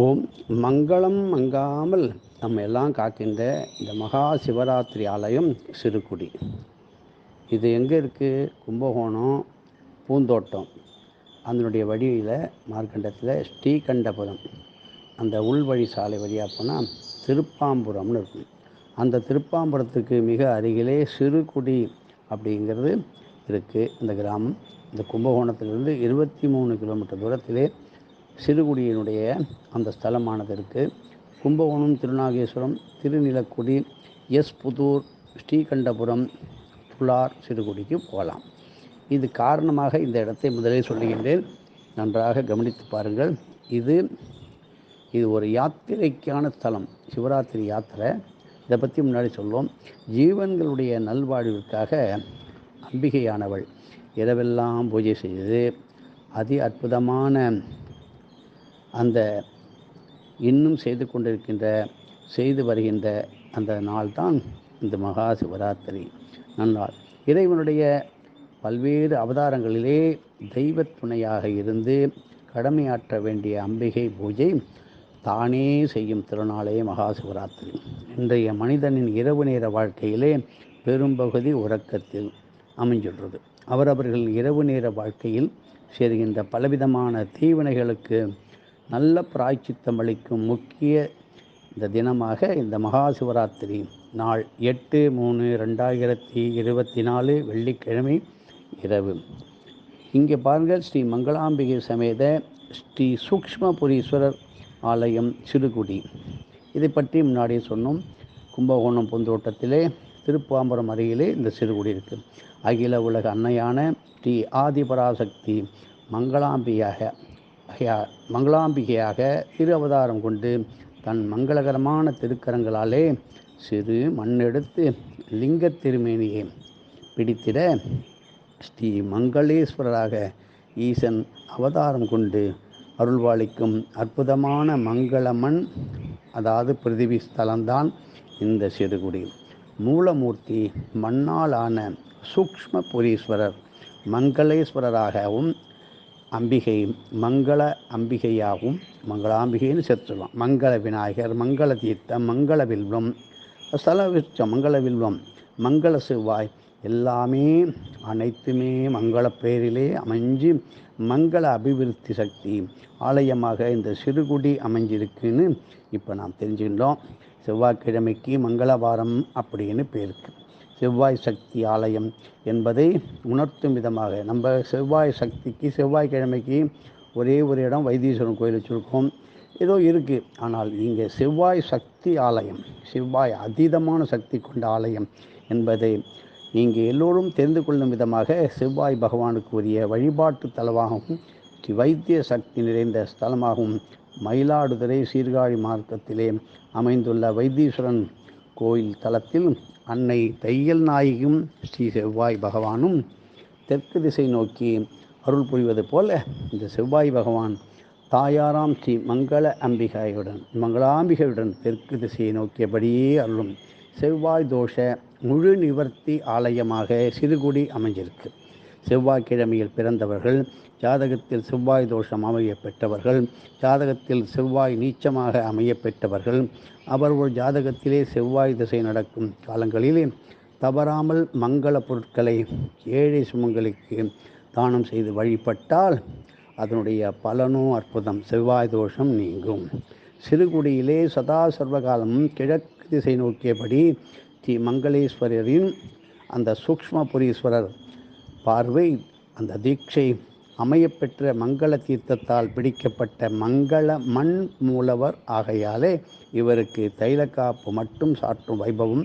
ஓம் மங்களம் மங்காமல் நம்ம எல்லாம் காக்கின்ற இந்த மகா சிவராத்திரி ஆலயம் சிறுகுடி. இது எங்கே இருக்குது கும்பகோணம் பூந்தோட்டம். அதனுடைய வழியில் மார்க்கண்டத்தில் ஸ்ரீகண்டபுரம். அந்த உள்வழி சாலை வழியாக போனால் திருப்பாம்புரம்னு இருக்கும். அந்த திருப்பாம்புரத்துக்கு மிக அருகிலே சிறுகுடி அப்படிங்கிறது இருக்குது இந்த கிராமம். இந்த கும்பகோணத்திலிருந்து இருபத்தி மூணு கிலோமீட்டர் தூரத்திலே சிறுகுடியினுடைய அந்த ஸ்தலமானது இருக்குது கும்பகோணம் திருநாகேஸ்வரம் திருநிலக்குடி எஸ் புதூர் ஸ்ரீகண்டபுரம் துளார் சிறுகுடிக்கு போகலாம். இது காரணமாக இந்த இடத்தை முதலில் சொல்லுகின்றேன். நன்றாக கவனித்து பாருங்கள். இது இது ஒரு யாத்திரைக்கான ஸ்தலம். சிவராத்திரி யாத்திரை. இதை பற்றி முன்னாடி சொல்லுவோம் ஜீவன்களுடைய நல்வாழ்விற்காக அம்பிகையானவள் இரவெல்லாம் பூஜை செய்து அதி அற்புதமான அந்த இன்னும் செய்து கொண்டிருக்கின்ற செய்து வருகின்ற அந்த நாள்தான் இந்த மகா சிவராத்திரி. நன்னாள் இறைவனுடைய பல்வேறு அவதாரங்களிலே தெய்வ துணையாக இருந்து கடமையாற்ற வேண்டிய அம்பிகை பூஜை தானே செய்யும் திருநாளே மகா சிவராத்திரி. இன்றைய மனிதனின் இரவு நேர வாழ்க்கையிலே பெரும்பகுதி உறக்கத்தில் அமைஞ்சுள்ளது. அவரவர்கள் இரவு நேர வாழ்க்கையில் சேர்கின்ற பலவிதமான தீவினைகளுக்கு நல்ல பிராய்ச்சித்தம் அளிக்கும் முக்கிய இந்த தினமாக இந்த மகா சிவராத்திரி நாள் எட்டு மூணு ரெண்டாயிரத்தி இருபத்தி நாலு வெள்ளிக்கிழமை இரவு. இங்கே பாருங்கள் ஸ்ரீ மங்களாம்பிகை சமேத ஸ்ரீ சூக்ஷ்மபுரீஸ்வரர் ஆலயம் சிறுகுடி. இதை பற்றி முன்னாடியே சொன்னோம் கும்பகோணம் பூந்தோட்டத்திலே திருப்பாம்பரம் அருகிலே இந்த சிறுகுடி இருக்குது அகில உலக அன்னையான ஸ்ரீ ஆதிபராசக்தி மங்களாம்பியாக மங்களாம்பிகையாக திரு அவதாரம் கொண்டு தன் மங்களகரமான திருக்கரங்களாலே சிறு மண்ணெடுத்து லிங்க திருமேனியை பிடித்திட ஸ்ரீ மங்களேஸ்வரராக ஈசன் அவதாரம் கொண்டு அருள்வாளிக்கும் அற்புதமான மங்களமன் அதாவது பிருத்திவி ஸ்தலம்தான் இந்த சிறுகுடி. மூலமூர்த்தி மண்ணாலான சூக்ம சூக்ஷ்ம புரீஸ்வரர் மங்களேஸ்வரராகவும் அம்பிகை மங்கள அம்பிகையாகவும் மங்களாம்பிகைன்னு சேர்த்துடலாம் மங்கள விநாயகர் மங்கள தீர்த்தம் மங்கள வில்வம் ஸ்தலவிருச்சம் மங்கள வில்வம் மங்கள செவ்வாய் எல்லாமே அனைத்துமே மங்கள பெயரிலே அமைஞ்சு மங்கள அபிவிருத்தி சக்தி ஆலயமாக இந்த சிறுகுடி அமைஞ்சிருக்குன்னு இப்போ நாம் தெரிஞ்சுக்கிட்டோம் செவ்வாய்க்கிழமைக்கு மங்களவாரம் அப்படின்னு பேருக்கு செவ்வாய் சக்தி ஆலயம் என்பதை உணர்த்தும் விதமாக நம்ம செவ்வாய் சக்திக்கு செவ்வாய்க்கிழமைக்கு ஒரே ஒரு இடம் வைத்தீஸ்வரன் கோயில் வச்சுருக்கோம். ஏதோ இருக்குது ஆனால் இங்கே செவ்வாய் சக்தி ஆலயம் செவ்வாய் அதீதமான சக்தி கொண்ட ஆலயம் என்பதை நீங்கள் எல்லோரும் தெரிந்து கொள்ளும் விதமாக செவ்வாய் பகவானுக்கு உரிய வழிபாட்டு தலமாகவும் ஸ்ரீ வைத்திய சக்தி நிறைந்த ஸ்தலமாகவும் மயிலாடுதுறை சீர்காழி மார்க்கத்திலே அமைந்துள்ள வைத்தீஸ்வரன் கோயில் தலத்தில் அன்னை தையல் நாயகியும் ஸ்ரீ செவ்வாய் பகவானும் தெற்கு திசை நோக்கி அருள் புரிவது போல இந்த செவ்வாய் பகவான் தாயாராம் ஸ்ரீ மங்கள அம்பிகாயுடன் மங்களாம்பிகையுடன் தெற்கு திசையை நோக்கியபடியே அருளும். செவ்வாய் தோஷ முழு நிவர்த்தி ஆலயமாக சிறுகுடி அமைஞ்சிருக்கு. செவ்வாய்க்கிழமையில் பிறந்தவர்கள் ஜாதகத்தில் செவ்வாய் தோஷம் அமைய பெற்றவர்கள் ஜாதகத்தில் செவ்வாய் நீச்சமாக அமைய பெற்றவர்கள் அவர்கள் ஜாதகத்திலே செவ்வாய் திசை நடக்கும் காலங்களிலே தவறாமல் மங்கள பொருட்களை ஏழை சுமங்களுக்கு தானம் செய்து வழிபட்டால் அதனுடைய பலனும் அற்புதம். செவ்வாய் தோஷம் நீங்கும். சிறுகுடியிலே சதா சர்வகாலமும் கிழக்கு திசை நோக்கியபடி ஸ்ரீ மங்களேஸ்வரரின் அந்த சூக்ஷ்மபுரீஸ்வரர் பார்வை அந்த தீட்சை அமையப்பெற்ற மங்கள தீர்த்தத்தால் பிடிக்கப்பட்ட மங்கள மண் மூலவர் ஆகையாலே இவருக்கு தைலக்காப்பு மட்டும் சாற்றும் வைபவம்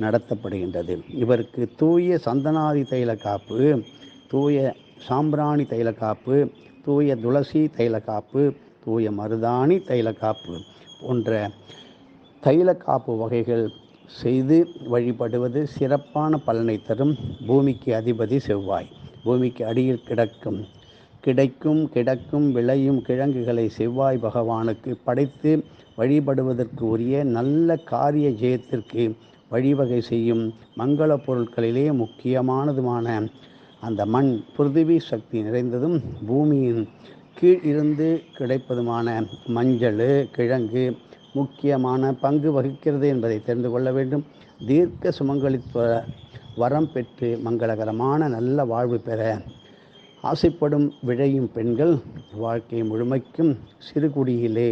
நடத்தப்படுகின்றது. இவருக்கு தூய சந்தனாதி தைலக்காப்பு தூய சாம்பிராணி தைலக்காப்பு தூய துளசி தைலக்காப்பு தூய மருதாணி தைலக்காப்பு போன்ற தைலக்காப்பு வகைகள் செய்து வழிபடுவது சிறப்பான பலனை தரும். பூமிக்கு அதிபதி செவ்வாய். பூமிக்கு அடியில் கிடக்கும். கிடைக்கும் கிடக்கும் விளையும் கிழங்குகளை செவ்வாய் பகவானுக்கு படைத்து வழிபடுவதற்கு உரிய நல்ல காரிய ஜெயத்திற்கு வழிவகை செய்யும் மங்கள பொருட்களிலே முக்கியமானதுமான அந்த மண் பிருத்திவி சக்தி நிறைந்ததும் பூமியின் கீழ் இருந்து கிடைப்பதுமான மஞ்சள் கிழங்கு முக்கியமான பங்கு வகிக்கிறது என்பதை தெரிந்து கொள்ள வேண்டும். தீர்க்க சுமங்கலித்துவ வரம் பெற்று மங்களகரமான நல்ல வாழ்வு பெற ஆசைப்படும் விழையும் பெண்கள் வாழ்க்கை முழுமைக்கும் சிறுகுடியிலே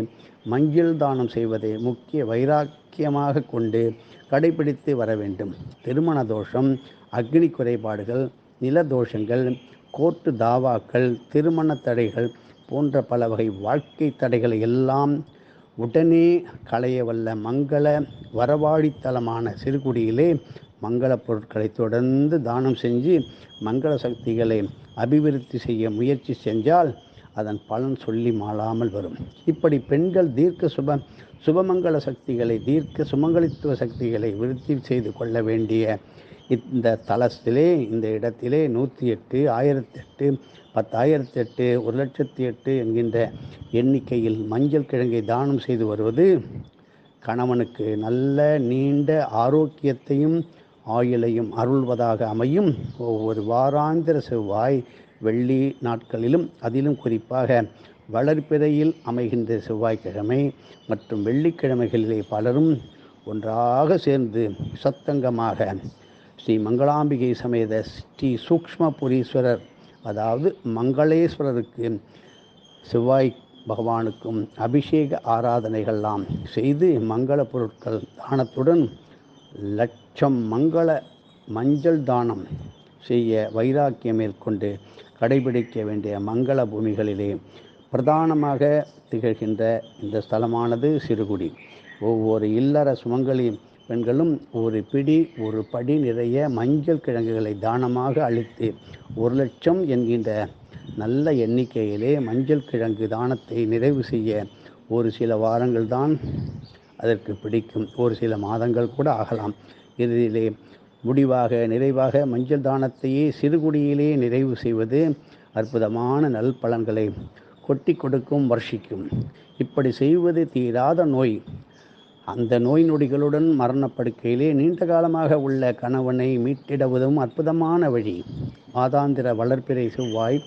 மஞ்சள் தானம் செய்வதை முக்கிய வைராக்கியமாக கொண்டு கடைபிடித்து வர வேண்டும். திருமண தோஷம் அக்னி குறைபாடுகள் நிலதோஷங்கள் கோர்ட்டு தாவாக்கள் திருமண தடைகள் போன்ற பல வகை வாழ்க்கை தடைகளை எல்லாம் உடனே களைய வல்ல மங்கள வரவாடித்தலமான சிறுகுடியிலே மங்கள பொருட்களை தொடர்ந்து தானம் செஞ்சு மங்கள சக்திகளை அபிவிருத்தி செய்ய முயற்சி செஞ்சால் அதன் பலன் சொல்லி மாளாமல் வரும். இப்படி பெண்கள் தீர்க்க சுப சுபமங்கள சக்திகளை தீர்க்க சுமங்கலித்துவ சக்திகளை விருத்தி செய்து கொள்ள வேண்டிய இந்த தலத்திலே இந்த இடத்திலே நூற்றி எட்டு ஆயிரத்தி எட்டு பத்தாயிரத்தி எட்டு ஒரு லட்சத்தி எட்டு என்கின்ற எண்ணிக்கையில் மஞ்சள் கிழங்கை தானம் செய்து வருவது கணவனுக்கு நல்ல நீண்ட ஆரோக்கியத்தையும் ஆயுளையும் அருள்வதாக அமையும். ஒவ்வொரு வாராந்திர செவ்வாய் வெள்ளி நாட்களிலும் அதிலும் குறிப்பாக வளர்ப்பிறையில் அமைகின்ற செவ்வாய்க்கிழமை மற்றும் வெள்ளிக்கிழமைகளிலே பலரும் ஒன்றாக சேர்ந்து சத்தங்கமாக ஸ்ரீ மங்களாம்பிகை சமேத ஸ்ரீ சூக்ஷ்மபுரீஸ்வரர் அதாவது மங்களேஸ்வரருக்கு செவ்வாய் பகவானுக்கும் அபிஷேக ஆராதனைகள்லாம் செய்து மங்கள பொருட்கள் தானத்துடன் லட்சம் மங்கள மஞ்சள் தானம் செய்ய வைராக்கியம் மேற்கொண்டு கடைபிடிக்க வேண்டிய மங்கள பூமிகளிலே பிரதானமாக திகழ்கின்ற இந்த ஸ்தலமானது சிறுகுடி. ஒவ்வொரு இல்லற சுமங்கலி பெண்களும் ஒரு பிடி ஒரு படி நிறைய மஞ்சள் கிழங்குகளை தானமாக அளித்து ஒரு லட்சம் என்கின்ற நல்ல எண்ணிக்கையிலே மஞ்சள் கிழங்கு தானத்தை நிறைவு செய்ய ஒரு சில வாரங்கள் தான் அதற்கு பிடிக்கும். ஒரு சில மாதங்கள் கூட ஆகலாம். இறுதியிலே முடிவாக நிறைவாக மஞ்சள் தானத்தையே சிறுகுடியிலே நிறைவு செய்வது அற்புதமான நல்பலன்களை கொட்டி கொடுக்கும் வர்ஷிக்கும். இப்படி செய்வது தீராத நோய். அந்த நோய் நொடிகளுடன் மரணப்படுக்கையிலே நீண்ட காலமாக உள்ள கணவனை மீட்டிடுவதும் அற்புதமான வழி. மாதாந்திர வளர்ப்பிறை செவ்வாய்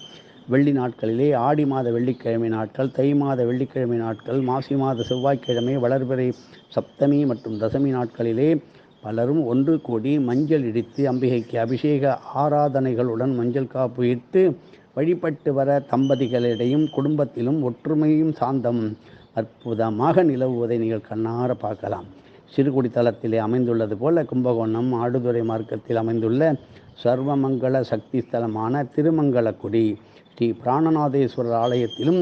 வெள்ளி நாட்களிலே ஆடி மாத வெள்ளிக்கிழமை நாட்கள் தை மாத வெள்ளிக்கிழமை நாட்கள் மாசி மாத செவ்வாய்க்கிழமை வளர்பிறை சப்தமி மற்றும் தசமி நாட்களிலே பலரும் ஒன்று கூடி மஞ்சள் இடித்து அம்பிகைக்கு அபிஷேக ஆராதனைகளுடன் மஞ்சள் காப்பு இட்டு வழிபட்டு வர தம்பதிகளிடையும் குடும்பத்திலும் ஒற்றுமையும் சாந்தம். அற்புதமாக நிலவுவதை நீங்கள் கண்ணார பார்க்கலாம். சிறுகுடி தலத்திலே அமைந்துள்ளது போல கும்பகோணம் ஆடுதுறை மார்க்கத்தில் அமைந்துள்ள சர்வமங்கள சக்தி ஸ்தலமான திருமங்கலக்குடி. ஸ்ரீ பிராணநாதேஸ்வரர் ஆலயத்திலும்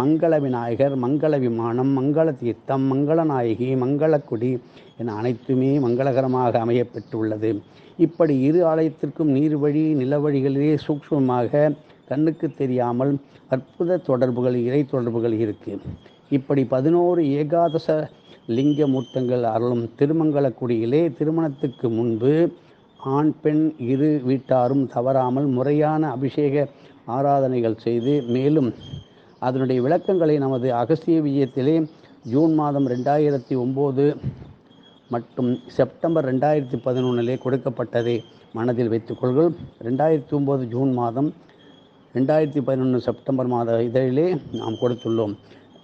மங்கள விநாயகர் மங்கள விமானம் மங்கள தீர்த்தம் மங்களநாயகி மங்களக்குடி என அனைத்துமே மங்களகரமாக அமையப்பெற்றுள்ளது. இப்படி இரு ஆலயத்திற்கும் நீர்வழி நிலவழிகளிலே சூக்ஷ்மமாக கண்ணுக்கு தெரியாமல் அற்புத தொடர்புகள் இறை தொடர்புகள் இருக்குது இப்படி பதினோரு ஏகாதச லிங்க மூர்த்தங்கள் அருளும் திருமங்கலக்குடியிலே திருமணத்துக்கு முன்பு ஆண் பெண் இரு வீட்டாரும் தவறாமல் முறையான அபிஷேக ஆராதனைகள் செய்து மேலும் அதனுடைய விளக்கங்களை நமது அகஸ்திய விஜயத்திலே ஜூன் மாதம் ரெண்டாயிரத்தி ஒம்பது மற்றும் செப்டம்பர் ரெண்டாயிரத்தி பதினொன்றிலே கொடுக்கப்பட்டதை மனதில் வைத்துக்கொள்கள் ரெண்டாயிரத்தி ஒம்பது ஜூன் மாதம் ரெண்டாயிரத்தி பதினொன்று செப்டம்பர் மாத இதழிலே நாம் கொடுத்துள்ளோம்.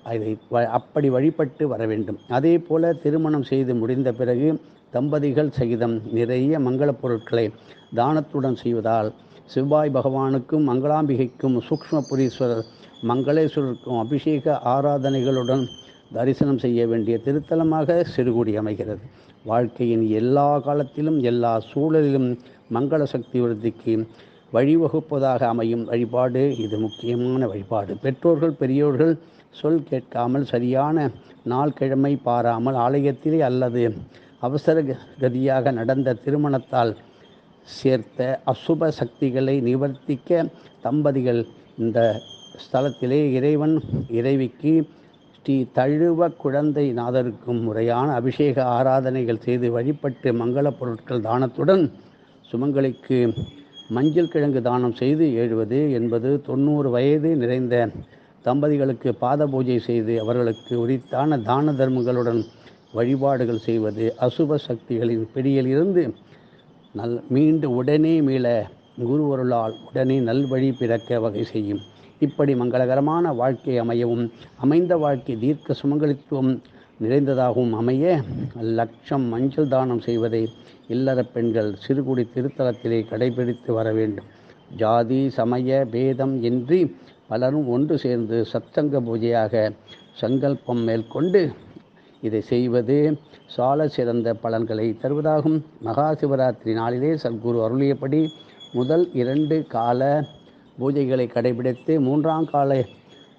அதை வ- அப்படி வழிபட்டு வர வேண்டும். அதே போல திருமணம் செய்து முடிந்த பிறகு தம்பதிகள் சகிதம். நிறைய மங்களப் பொருட்களை தானத்துடன் செய்வதால் செவ்வாய் பகவானுக்கும் மங்களாம்பிகைக்கும் சூக்ஷ்மபுரீஸ்வரர் மங்களேஸ்வரருக்கும் அபிஷேக ஆராதனைகளுடன் தரிசனம் செய்ய வேண்டிய திருத்தலமாக சிறுகுடி அமைகிறது. வாழ்க்கையின் எல்லா காலத்திலும் எல்லா சூழலிலும் மங்கள சக்தி விருத்திக்கு வழிவகுப்பதாக அமையும் வழிபாடு. இது முக்கியமான வழிபாடு. பெற்றோர்கள் பெரியோர்கள் சொல் கேட்காமல் சரியான நாள் கிழமை பாராமல் ஆலயத்திலே அல்லது அவசர கதியாக நடந்த திருமணத்தால் சேர்த்த அசுப சக்திகளை நிவர்த்திக்க தம்பதிகள் இந்த ஸ்தலத்திலே இறைவன் இறைவிக்கு ஸ்ரீ தழுவ குழந்தை நாதருக்கும் முறையான அபிஷேக ஆராதனைகள் செய்து வழிபட்டு மங்கள பொருட்கள் தானத்துடன் சுமங்கலிக்கு மஞ்சள் கிழங்கு தானம் செய்து எழுவது என்பது தொண்ணூறு வயது நிறைந்த தம்பதிகளுக்கு பாத பூஜை செய்து அவர்களுக்கு உரித்தான தான தர்மங்களுடன் வழிபாடுகள் செய்வது அசுப சக்திகளின் பிடியிலிருந்து நல் மீண்டு உடனே மீள குருவருளால் உடனே நல்வழி பிறக்க வகை செய்யும். இப்படி மங்களகரமான வாழ்க்கை அமையவும் அமைந்த வாழ்க்கை தீர்க்க சுமங்கலித்துவம் நிறைந்ததாகவும் அமைய லட்சம் மஞ்சள் தானம் செய்வதை இல்லற பெண்கள் சிறுகுடி திருத்தலத்திலே கடைபிடித்து வர வேண்டும். ஜாதி சமய பேதம் இன்றி பலரும் ஒன்று சேர்ந்து சத்சங்க பூஜையாக சங்கல்பம் மேற்கொண்டு இதை செய்வது சால சிறந்த பலன்களை தருவதாகும். மகா சிவராத்திரி நாளிலே சத்குரு அருளியபடி முதல் இரண்டு கால பூஜைகளை கடைபிடித்து மூன்றாம் கால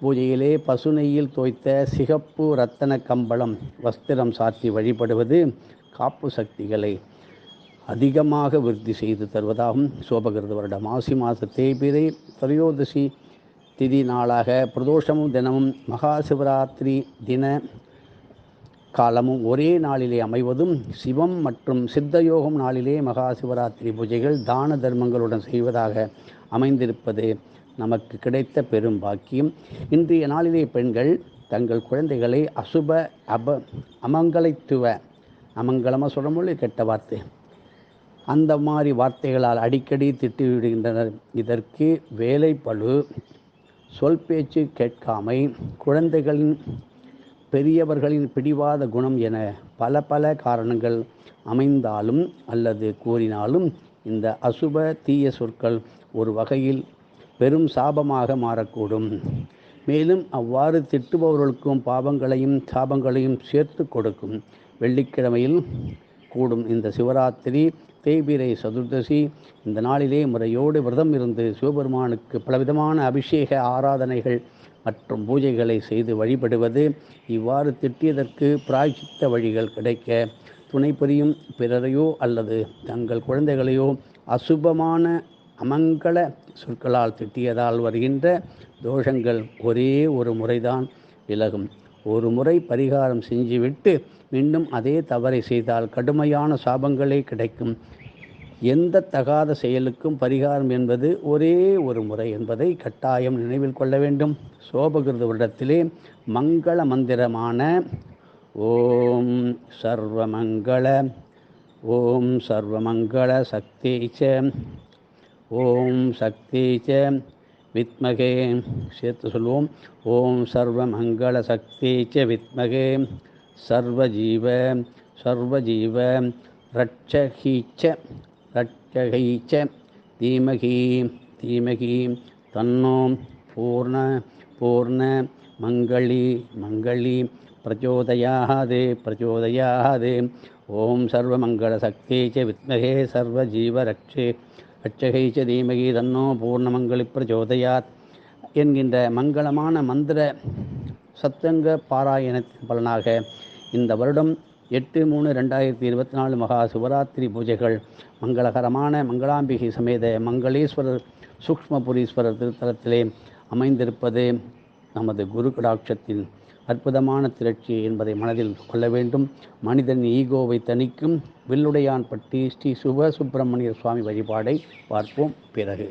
பூஜையிலே பசுநெய்யில் தோய்த்த சிகப்பு ரத்தன கம்பளம் வஸ்திரம் சாத்தி வழிபடுவது காப்பு சக்திகளை அதிகமாக விருத்தி செய்து தருவதாகும். சோபகிருத வருடம் மாசி மாத தேய்பிரை திரையோதசி திதி நாளாக பிரதோஷமும் தினமும் மகா சிவராத்திரி தின காலமும் ஒரே நாளிலே அமைவதும் சிவம் மற்றும் சித்தயோகம் நாளிலே மகா சிவராத்திரி பூஜைகள் தான தர்மங்களுடன் செய்வதாக அமைந்திருப்பது நமக்கு கிடைத்த பெரும் பாக்கியம். இன்றைய நாளிலே பெண்கள் தங்கள் குழந்தைகளை அசுப அப அமங்கலைத்துவ அமங்கலமாக சொல்ல முடியல கெட்ட வார்த்தை. அந்த மாதிரி வார்த்தைகளால் அடிக்கடி திட்டிவிடுகின்றனர் இதற்கு வேலைப்பழு சொல் பேச்சு கேட்காமை குழந்தைகளின் பெரியவர்களின் பிடிவாத குணம் என பல பல காரணங்கள் அமைந்தாலும் அல்லது கூறினாலும் இந்த அசுப தீய சொற்கள் ஒரு வகையில் பெரும் சாபமாக மாறக்கூடும். மேலும் அவ்வாறு திட்டுபவர்களுக்கும் பாவங்களையும் சாபங்களையும் சேர்த்து கொடுக்கும். வெள்ளிக்கிழமையில் கூடும் இந்த சிவராத்திரி. தேய்பிரை சதுர்தசி. இந்த நாளிலே முறையோடு விரதம் இருந்து சிவபெருமானுக்கு பலவிதமான அபிஷேக ஆராதனைகள் மற்றும் பூஜைகளை செய்து வழிபடுவது. இவ்வாறு திட்டியதற்கு பிராய்ச்சித்த வழிகள் கிடைக்க துணை புரியும் பிறரையோ அல்லது தங்கள் குழந்தைகளையோ அசுபமான அமங்கல சொற்களால் திட்டியதால் வருகின்ற தோஷங்கள் ஒரே ஒரு முறைதான் விலகும். ஒரு முறை பரிகாரம் செஞ்சுவிட்டு மீண்டும் அதே தவறை செய்தால் கடுமையான சாபங்களே கிடைக்கும். எந்த தகாத செயலுக்கும் பரிகாரம் என்பது ஒரே ஒரு முறை என்பதை கட்டாயம் நினைவில் கொள்ள வேண்டும். சோபகிருத வருடத்திலே மங்கள மந்திரமான ஓம் சர்வமங்கள ஓம் சர்வமங்கள சக்தி ஓம் சக்தி ச வித்மகே சேர்த்து சொல்வோம் ஓம் சர்வ மங்கள சக்தி ச வித்மகே சர்வஜீவ சர்வஜீவ ரட்சகீச்ச ரட்சகீச்ச தீமகி தீமகி தன்னோ பூர்ண பூர்ண மங்களி மங்களி பிரச்சோதயாதே பிரச்சோதயாதே. ஓம் சர்வமங்களசக்தி ச வித்மகே சர்வஜீவரக்ஷே ரட்சகை ச தீமகி தன்னோ பூர்ணமங்களி பிரச்சோதயாத் என்கின்ற மங்களமான மந்திர சத்தங்க பாராயணத்தின் பலனாக இந்த வருடம் எட்டு மூணு ரெண்டாயிரத்தி இருபத்தி நாலு மகா சிவராத்திரி பூஜைகள் மங்களகரமான மங்களாம்பிகை சமேத மங்களேஸ்வரர் சூக்ஷ்மபுரீஸ்வரர் திருத்தலத்திலே அமைந்திருப்பது நமது குரு கடாட்சத்தின் அற்புதமான திரட்சி என்பதை மனதில் கொள்ள வேண்டும். மனிதன் ஈகோவை தணிக்கும் வில்லுடையான்பட்டி ஸ்ரீ சுப சுப்பிரமணிய சுவாமி வழிபாடை பார்ப்போம். பிறகு